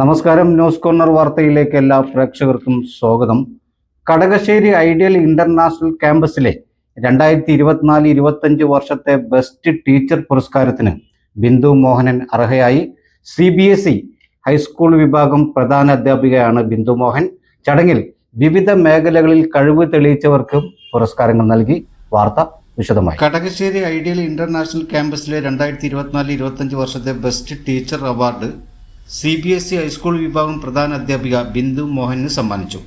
നമസ്കാരം. News corner വാർത്തയിലേക്ക് എല്ലാ പ്രേക്ഷകർക്കും സ്വാഗതം. കടകശ്ശേരി ഐഡിയൽ ഇന്റർനാഷണൽ ക്യാമ്പസിലെ രണ്ടായിരത്തി ഇരുപത്തിനാല് ഇരുപത്തഞ്ച് വർഷത്തെ ബെസ്റ്റ് ടീച്ചർ പുരസ്കാരത്തിന് Bindu Mohanan അർഹയായി. C B S E high school വിഭാഗം പ്രധാന അധ്യാപികയാണ് ബിന്ദു മോഹൻ. ചടങ്ങിൽ വിവിധ മേഖലകളിൽ കഴിവ് തെളിയിച്ചവർക്കും പുരസ്കാരങ്ങൾ നൽകി. വാർത്ത വിശദമായി. കടകശ്ശേരി ഐഡിയൽ ഇന്റർനാഷണൽ ക്യാമ്പസിലെ രണ്ടായിരത്തി ഇരുപത്തിനാല് ഇരുപത്തഞ്ച് വർഷത്തെ best teacher award C B S E high school വിഭാഗം പ്രധാന അധ്യാപിക ബിന്ദു മോഹന് സമ്മാനിച്ചു.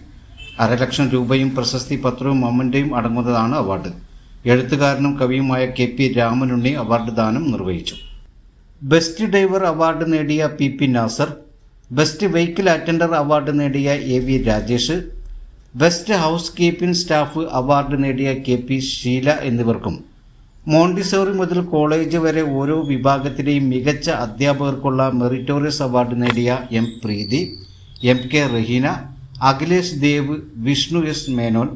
അരലക്ഷം രൂപയും പ്രശസ്തി പത്രവും മമ്മന്റെയും അടങ്ങുന്നതാണ് അവാർഡ്. എഴുത്തുകാരനും കവിയുമായ കെ പി രാമനുണ്ണി അവാർഡ് ദാനം നിർവഹിച്ചു. ബെസ്റ്റ് ഡ്രൈവർ അവാർഡ് നേടിയ P P Nasar best vehicle attender award നേടിയ A V Rajesh best house keeping staff award നേടിയ കെ പി ഷീല എന്നിവർക്കും മോണ്ടിസോറി മുതൽ കോളേജ് വരെ ഓരോ വിഭാഗത്തിലെയും മികച്ച അധ്യാപകർക്കുള്ള മെറിറ്റോറിയസ് അവാർഡ് നേടിയ M Preethi M K Raheena Akhilesh Dev Vishnu S Menon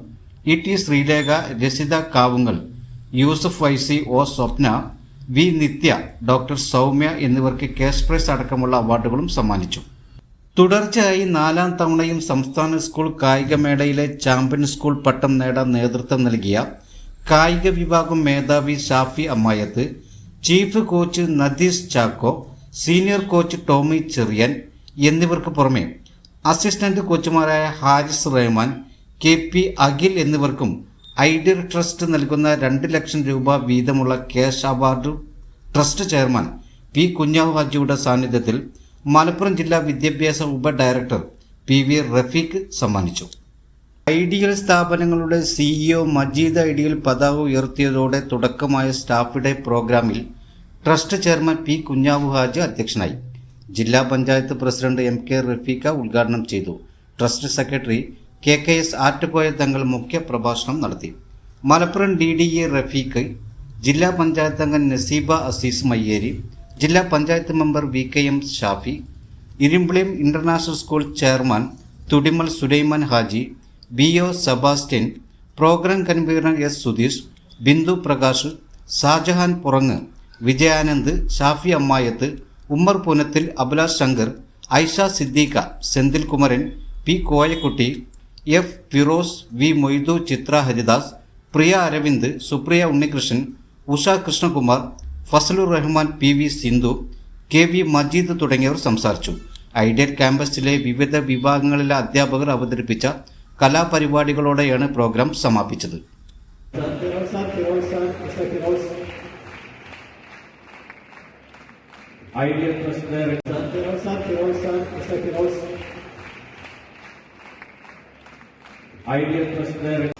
E T Sreelekha Rasitha Kavungal Yusuf വൈസി O Swapna V Nithya doctor Soumya എന്നിവർക്ക് കേസ് പ്രൈസ് അടക്കമുള്ള അവാർഡുകളും സമ്മാനിച്ചു. തുടർച്ചയായി നാലാം തവണയും സംസ്ഥാന സ്കൂൾ കായികമേളയിലെ ചാമ്പ്യൻ സ്കൂൾ പട്ടം നേടാൻ നേതൃത്വം നൽകിയ കായിക വിഭാഗം മേധാവി Shafi Ammayath chief coach Nadees Chacko senior coach Tomy Cherian എന്നിവർക്ക് പുറമെ അസിസ്റ്റന്റ് കോച്ചുമാരായ ഹാരിസ് റഹ്മാൻ കെ പി അഖിൽ എന്നിവർക്കും ഐഡിയൽ ട്രസ്റ്റ് നൽകുന്ന രണ്ട് ലക്ഷം രൂപ വീതമുള്ള cash award trust chairman P Kunjahu ഹാജിയുടെ സാന്നിധ്യത്തിൽ മലപ്പുറം ജില്ലാ വിദ്യാഭ്യാസ ഉപ ഡയറക്ടർ പി വി റഫീഖ് സമ്മാനിച്ചു. ഐഡിയൽ സ്ഥാപനങ്ങളുടെ സിഇഒ മജീദ് ഐഡിയൽ പതാക ഉയർത്തിയതോടെ തുടക്കമായ സ്റ്റാഫ് ഡേ പ്രോഗ്രാമിൽ trust chairman P Kunjavu Haji അധ്യക്ഷനായി. ജില്ലാ panchayat president M K Rafeeqa ഉദ്ഘാടനം ചെയ്തു. Trust secretary K K S Attukoya Thangal മുഖ്യ പ്രഭാഷണം നടത്തി. Malappuram D D A Rafeeq ജില്ലാ പഞ്ചായത്ത് അംഗം നസീബ അസീസ് മയ്യേരി ജില്ലാ panchayat member V K M Shafi Irumbiliyam international school chairman Thudimal Sulaiman Haji B O Sebastian program convener S Sudheesh Bindu Prakash Shajahan Purang Vijayanand Shafi Ammayath Ummer Punathil Abhilash Shankar Aisha Siddiqa Senthil Kumaran P Koyakutty F Firoz V Moidu Chithra Haridas Priya Aravind Supriya Unnikrishnan Usha Krishnakumar Fazalur Rahman P V Sindhu K V Majeed തുടങ്ങിയവർ സംസാരിച്ചു. Ideal ക്യാമ്പസിലെ വിവിധ വിഭാഗങ്ങളിലെ അധ്യാപകർ അവതരിപ്പിച്ച കലാപരിപാടികളോടെയാണ് program സമാപിച്ചത്. Ideal sir,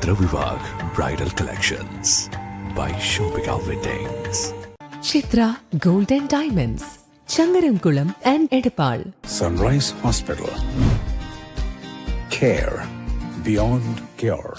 Charitra Vivag Bridal Collections by Shobika Weddings. Chitra gold and diamonds Changaramkulam and Edappal Sunrise Hospital. Care beyond cure.